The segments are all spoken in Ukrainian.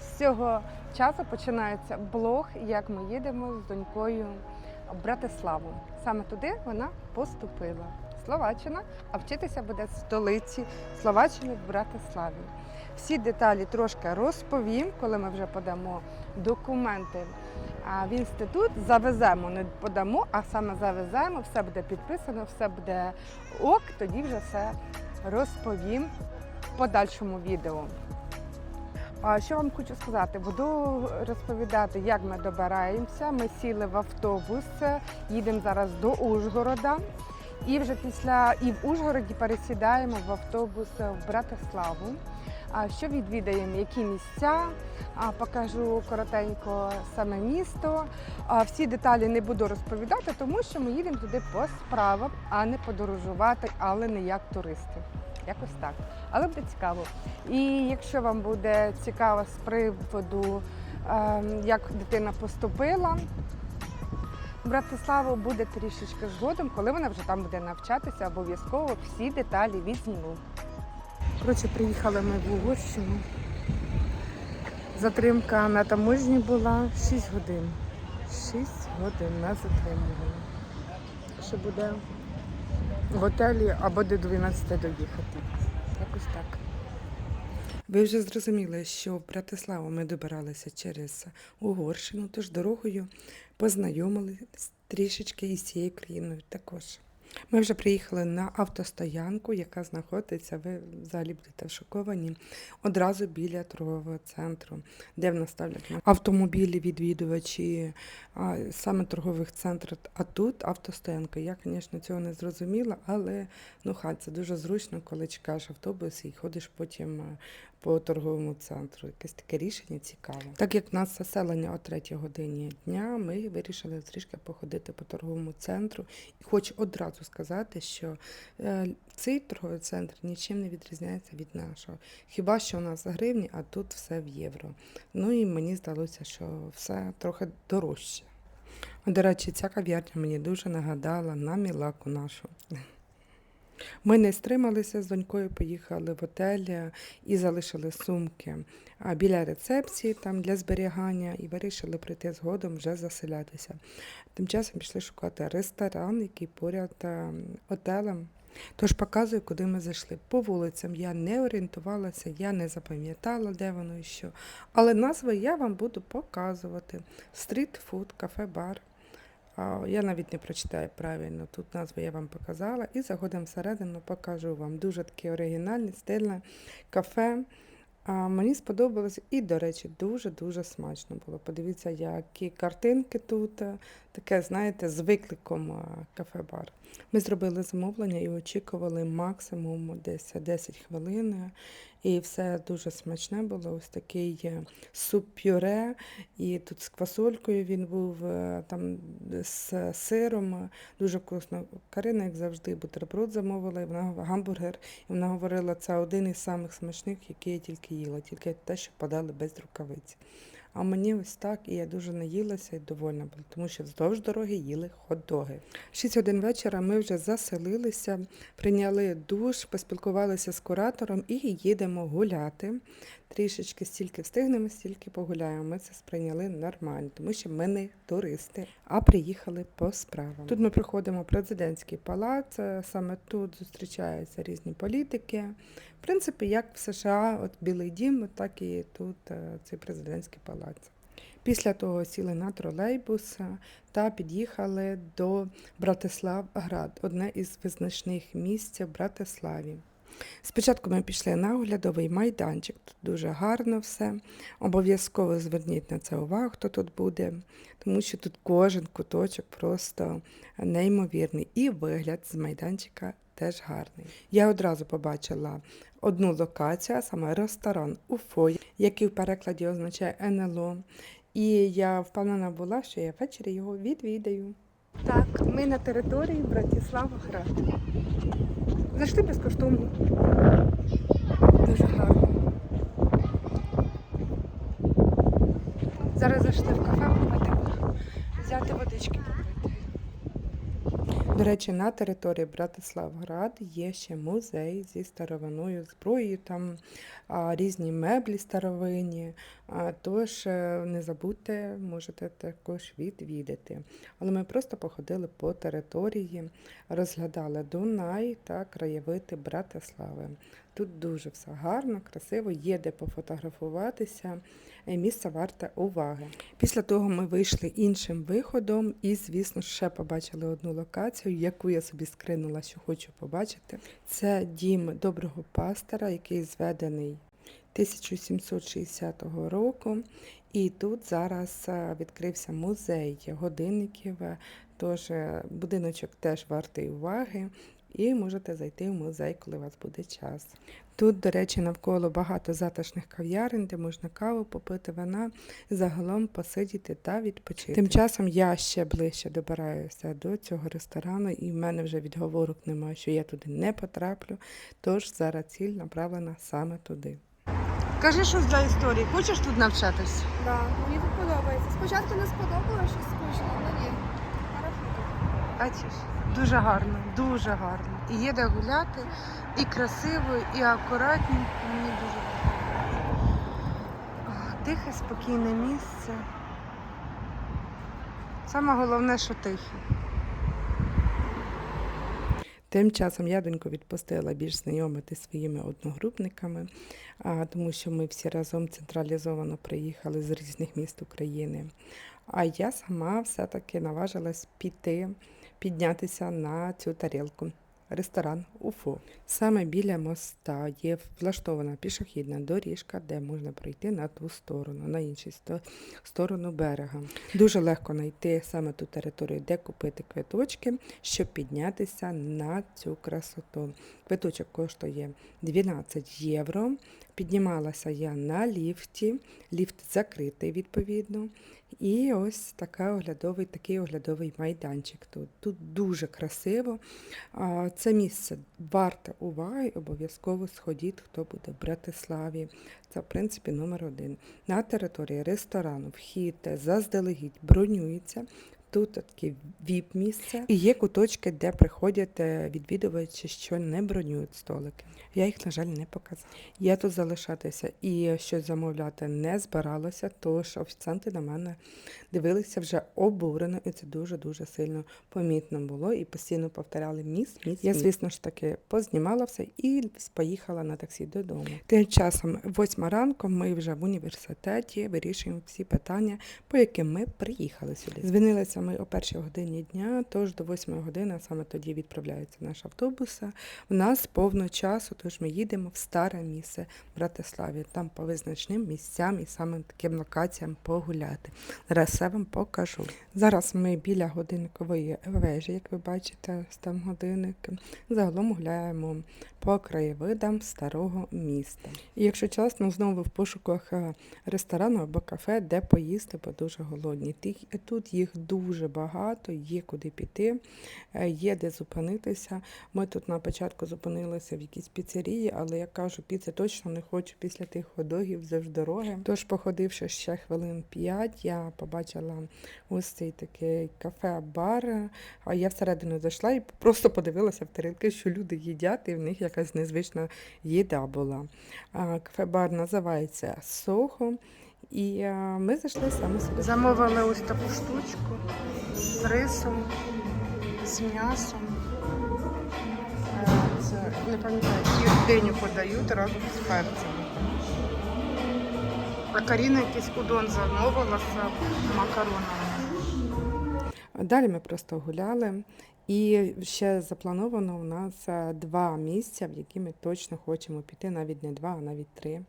З цього часу починається блог, як ми їдемо з донькою в Братиславу. Саме туди вона поступила. Словаччина, а вчитися буде в столиці Словаччини в Братиславі. Всі деталі трошки розповім, коли ми вже подамо документи в інститут. Завеземо, не подамо, а саме завеземо, все буде підписано, все буде ок, тоді вже все розповім подальшому відео. Що вам хочу сказати? Буду розповідати, як ми добираємося. Ми сіли в автобус, їдемо зараз до Ужгорода. І вже після і в Ужгороді пересідаємо в автобус в Братиславу. Що відвідаємо, які місця? Покажу коротенько саме місто. Всі деталі не буду розповідати, тому що ми їдемо туди по справам, а не подорожувати, але не як туристи. Якось так. Але буде цікаво. І якщо вам буде цікаво з приводу, ем, як дитина поступила, Братиславу буде трішечки згодом, коли вона вже там буде навчатися, обов'язково всі деталі відзніму. Коротше, приїхали ми в Угорщину. Затримка на таможні була 6 годин. 6 годин нас затримували. Що буде готелі або до 12 доїхати. Якось так. Ви вже зрозуміли, що в Братиславу ми добиралися через Угорщину, тож дорогою познайомились трішечки із цією країною також. Ми вже приїхали на автостоянку, яка знаходиться, ви взагалі будете шоковані, одразу біля торгового центру, де в нас ставлять автомобілі, відвідувачі саме торгових центрів. А тут автостоянка. Я, звісно, цього не зрозуміла, але ну хай це дуже зручно, коли чекаєш автобус і ходиш потім по торговому центру. Якесь таке рішення цікаве. Так як в нас заселення о 3 годині дня, ми вирішили трішки походити по торговому центру. І хочу одразу сказати, що е, цей торговий центр нічим не відрізняється від нашого. Хіба що у нас гривні, а тут все в євро. Ну і мені здалося, що все трохи дорожче. До речі, ця кав'ярня мені дуже нагадала на мілаку нашу. Ми не стрималися з донькою, поїхали в готель е, і залишили сумки біля рецепції там для зберігання і вирішили прийти згодом вже заселятися. Тим часом пішли шукати ресторан, який поряд е, готелем. Тож показую, куди ми зайшли. По вулицям я не орієнтувалася, я не запам'ятала, де воно і що. Але назви я вам буду показувати: стрітфуд, кафе-бар. Я навіть не прочитаю правильно. Тут назву я вам показала. І заходимо всередину, покажу вам. Дуже таке оригінальне, стильне кафе. А, Мені сподобалось і, до речі, дуже-дуже смачно було. Подивіться, які картинки тут. Е, Таке, знаєте, з викликом кафе-бар. Ми зробили замовлення і очікували максимум десь 10 хвилин. е, І все дуже смачне було. Ось такий е, суп-пюре, і тут з квасолькою він був, е, там з сиром. е, Дуже вкусно. Карина, як завжди, бутерброд замовила, і вона гамбургер. І вона говорила, це один із самих смачних, які я тільки їла, тільки те, що подали без рукавиць. А мені ось так, і я дуже наїлася і довольна була, тому що вздовж дороги їли хот-доги. Шість годин вечора ми вже заселилися, прийняли душ, поспілкувалися з куратором і їдемо гуляти. Трішечки стільки встигнемо, стільки погуляємо. Ми це сприйняли нормально, тому що ми не туристи, а приїхали по справам. Тут ми приходимо в президентський палац, е, саме тут зустрічаються різні політики. В принципі, як в США, от Білий дім, от так і тут е, цей президентський палац. Після того сіли на тролейбус е, та під'їхали до Братиславград, одне із визначних місць в Братиславі. Спочатку ми пішли на оглядовий майданчик, тут дуже гарно все. Обов'язково зверніть на це увагу, хто тут буде, тому що тут кожен куточок просто неймовірний. І вигляд з майданчика теж гарний. Я одразу побачила одну локацію, а саме ресторан Уфо, який в перекладі означає НЛО. І я впевнена була, що я ввечері його відвідаю. Так, ми на території Братислава-Град. Зайшли безкоштовно. Дуже гарно. Зараз зайшли в кафе попити, взяти водички. До речі, на території Братиславград є ще музей зі старовиною зброєю, там а, різні меблі старовинні. А, тож е, не забудьте, можете також відвідати. Але ми просто походили по території, розглядали Дунай та краєвити Братислави. Тут дуже все гарно, красиво, є де пофотографуватися. е, Місце варте уваги. Після того ми вийшли іншим виходом і, звісно, ще побачили одну локацію, яку я собі скринула, що хочу побачити. Це дім доброго пастора, який зведений 1760 року. І тут зараз е, відкрився музей годинників, е, тож будиночок теж вартий уваги. І можете зайти в музей, коли у вас буде час. Тут, до речі, навколо багато затишних кав'ярень, де можна каву попити, вина, загалом посидіти та відпочити. Тим часом я ще ближче добираюся до цього ресторану, і в мене вже відговорок немає, що я туди не потраплю. Тож зараз ціль направлена саме туди. Кажи щось для історії. Хочеш тут навчатись? Да, мені тут подобається. Спочатку не сподобалося, щось скучно, але ні. Хорошо. Бачиш, дуже гарно, дуже гарно. І є де гуляти, і красиво, і акуратні. Мені дуже подобається. Тихе, спокійне місце. Саме головне, що тихе. Тим часом я доньку відпустила більш знайомити своїми одногрупниками, тому що ми всі разом централізовано приїхали з різних міст України. А я сама все-таки наважилась піти, піднятися на цю тарілку. Ресторан УФО. Саме біля моста є влаштована пішохідна доріжка, де можна пройти на ту сторону, на іншу сторону берега. Дуже легко знайти саме ту територію, де купити квиточки, щоб піднятися на цю красоту. Квиточок коштує 12 євро. Піднімалася я на ліфті, ліфт закритий відповідно. І ось така оглядовий, такий оглядовий майданчик тут. Тут дуже красиво. Це місце варте уваги, обов'язково сходіть, хто буде в Братиславі. Це, в принципі, номер один. На території ресторану вхід заздалегідь бронюється. Тут таке віп-місце. І є куточки, де приходять е, відвідувачі, що не бронюють столики. Я їх, на жаль, не показала. Я тут залишатися і щось замовляти не збиралася, тож офіціанти на мене дивилися вже обурено, і це дуже-дуже сильно помітно було. І постійно повторяли міс, міс. Я, звісно ж таки, познімала все і поїхала на таксі додому. Тим часом, восьма ранку, ми вже в університеті вирішуємо всі питання, по яким ми приїхали сюди. Звинилися ми о першій годині дня, тож до восьмої години саме тоді відправляється наш автобус. У нас повно часу, тож ми їдемо в старе місце Братиславі. Там по визначним місцям і саме таким локаціям погуляти. Зараз все вам покажу. Зараз ми біля годинникової вежі, як ви бачите, там годинник. Загалом гуляємо по краєвидам старого міста. І якщо чесно, знову в пошуках е, ресторану або кафе, де поїсти, бо дуже голодні. Тут їх дуже багато, є куди піти, е, є де зупинитися. Ми тут на початку зупинилися в якійсь піцерії, але я кажу, піци точно не хочу після тих ходогів завжди дороги. Тож, походивши ще хвилин п'ять, я побачила ось цей такий кафе-бар. А я всередину зайшла і просто подивилася в тарілки, що люди їдять, і в них якась незвична їда була. Кафе-бар називається Сохо. І ми зайшли саме сюди. Замовили ось таку штучку з рисом, з м'ясом. Е, Це не пам'ятаю, диню подають разом з перцем. А Каріна якийсь удон замовила з макаронами. Далі ми просто гуляли. І ще заплановано у нас е, два місця, в які ми точно хочемо піти, навіть не два, а навіть три.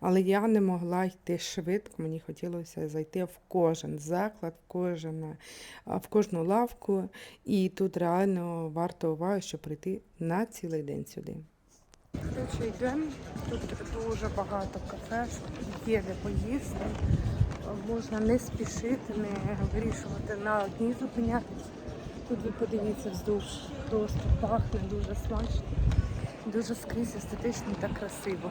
Але я не могла йти швидко, мені хотілося зайти в кожен заклад, в, кожен, е, в кожну лавку. І тут реально варто уваги, щоб прийти на цілий день сюди. Коротше, йдемо. Тут дуже багато кафе, є де поїсти. Можна не спішити, не вирішувати на одній зупинятися. Тут ви подивіться вздовж, просто пахне дуже смачно, дуже скрізь естетично та красиво.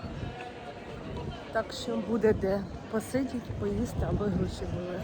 Так що буде де посидіти, поїсти, аби гроші були.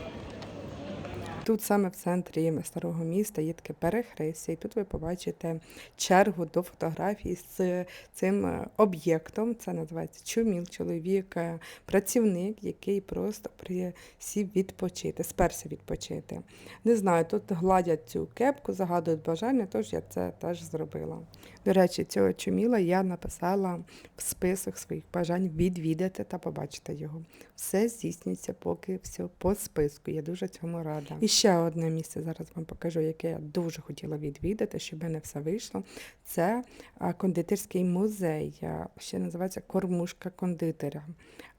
Тут саме в центрі старого міста є таке перехрестя, і тут ви побачите чергу до фотографій з цим е, об'єктом. Це називається чуміл, чоловік, е, працівник, який просто присів відпочити, сперся відпочити. Не знаю, тут гладять цю кепку, загадують бажання, тож я це теж зробила. До речі, цього чуміла я написала в список своїх бажань відвідати та побачити його. Все здійснюється поки все по списку. Я дуже цьому рада. І ще одне місце зараз вам покажу, яке я дуже хотіла відвідати, щоб в мене все вийшло. Це кондитерський музей. Ще називається Кормушка кондитера.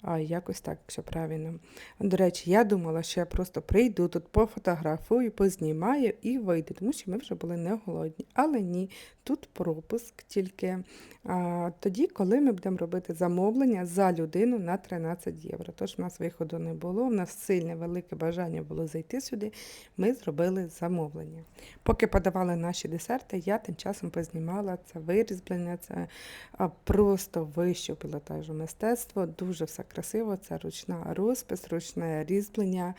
А, якось так, якщо правильно. До речі, я думала, що я просто прийду тут, пофотографую, познімаю і вийду, тому що ми вже були не голодні. Але ні, тут пропуск тільки а, тоді, коли ми будемо робити замовлення за людину на 13 євро. Тож в нас виходу не було, в нас сильне велике бажання було зайти сюди. Ми зробили замовлення. Поки подавали наші десерти, я тим часом познімала це вирізблення, це просто вищого пілотажу мистецтво. Дуже все красиво. Це ручна розпис, ручне різьблення.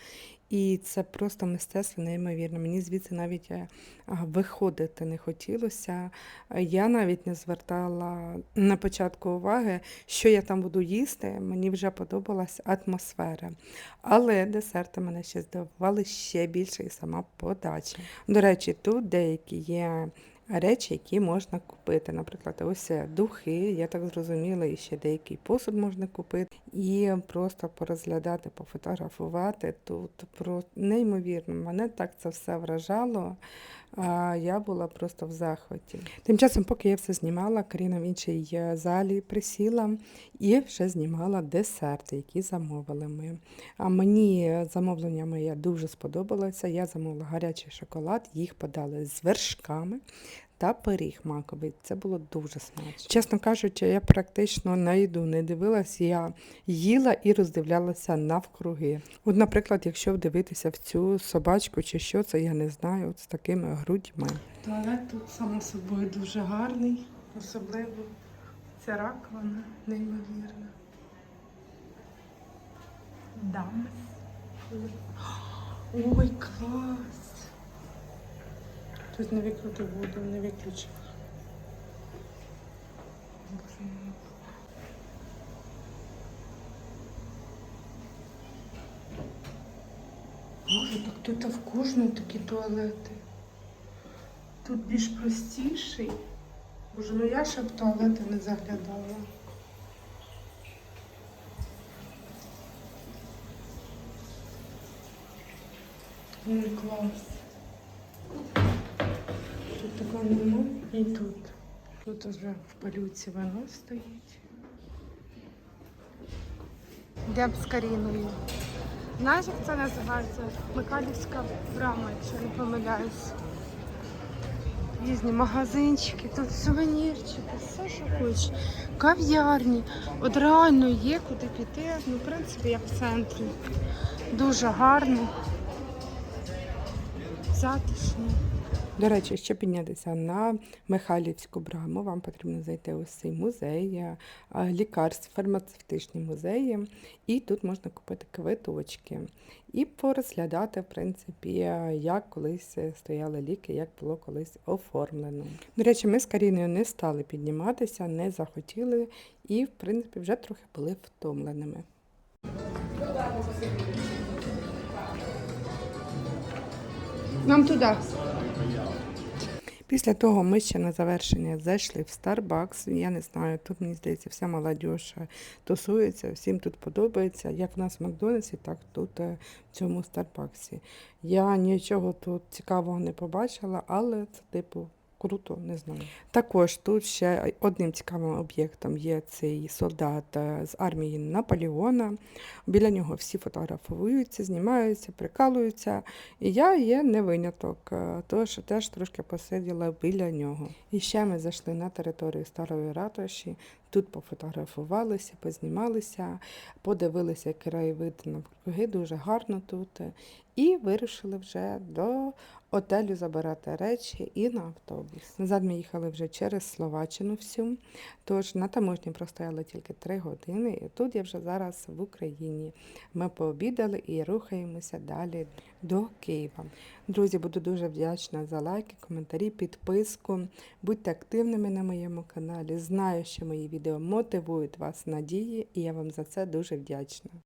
І це просто мистецтво неймовірне. Мені звідси навіть е, виходити не хотілося. Я навіть не звертала на початку уваги, що я там буду їсти. Мені вже подобалась атмосфера. Але десерти мене ще здивували ще більше і сама подача. До речі, тут деякі є речі, які можна купити. Наприклад, ось духи, я так зрозуміла, і ще деякий посуд можна купити. І просто порозглядати, пофотографувати тут про неймовірно. Мене так це все вражало. А, Я була просто в захваті. Тим часом, поки я все знімала, Каріна в іншій е, залі присіла і вже знімала десерти, які замовили ми. А мені замовлення моє дуже сподобалося. Я замовила гарячий шоколад, їх подали з вершками. Та пиріг маковий. Це було дуже смачно. Чесно кажучи, я практично на їду не дивилась, я їла і роздивлялася навкруги. От, наприклад, якщо вдивитися в цю собачку чи що це, я не знаю, от з такими грудьми. Туалет тут, само собою, дуже гарний, особливо ця раковина неймовірна. Дамс. Ой, клас! Тут не викрути воду, не виключила. Боже так тут в кожному такі туалети. Тут більш простіший. Боже, ну я ще в туалети не заглядала. Ой, клас. Тут. І тут. Тут вже в палюці вино стоїть. Йдемо з Каріною. Знаєш, як це називається? Михайлівська брама, якщо не помиляюсь. Різні магазинчики, тут сувенірчики, все, що хочеш. Кав'ярні. От реально є куди піти. Ну, в принципі, як в центрі. Дуже гарно. Затишно. До речі, щоб піднятися на Михайлівську браму, вам потрібно зайти ось цей музей, е, лікарств, фармацевтичні музеї, і тут можна купити квиточки і порозглядати, в принципі, е, як колись стояли ліки, як було колись оформлено. До речі, ми з Каріною не стали підніматися, не захотіли і, в принципі, вже трохи були втомленими. Нам туди. Після того ми ще на завершення зайшли в Starbucks. Я не знаю, тут мені здається, вся молодь тусується, всім тут подобається. Як в нас в Макдональдсі, так тут е, в цьому Старбаксі. Я нічого тут цікавого не побачила, але це типу. Круто, не знаю. Також тут ще одним цікавим об'єктом є цей солдат е, з армії Наполеона. Біля нього всі фотографуються, знімаються, прикалуються. І я є не виняток, е, тож теж трошки посиділа біля нього. І ще ми зайшли на територію старої ратуші. Тут пофотографувалися, познімалися, подивилися краєвид навкруги, дуже гарно тут. і вирушили вже до отелю забирати речі і на автобус. Назад ми їхали вже через Словаччину всю. Тож на таможні простояли тільки три години, і тут я вже зараз в Україні. Ми пообідали і рухаємося далі до Києва. Друзі, буду дуже вдячна за лайки, коментарі, підписку. Будьте активними на моєму каналі. Знаю, що мої відео мотивують вас надії, і я вам за це дуже вдячна.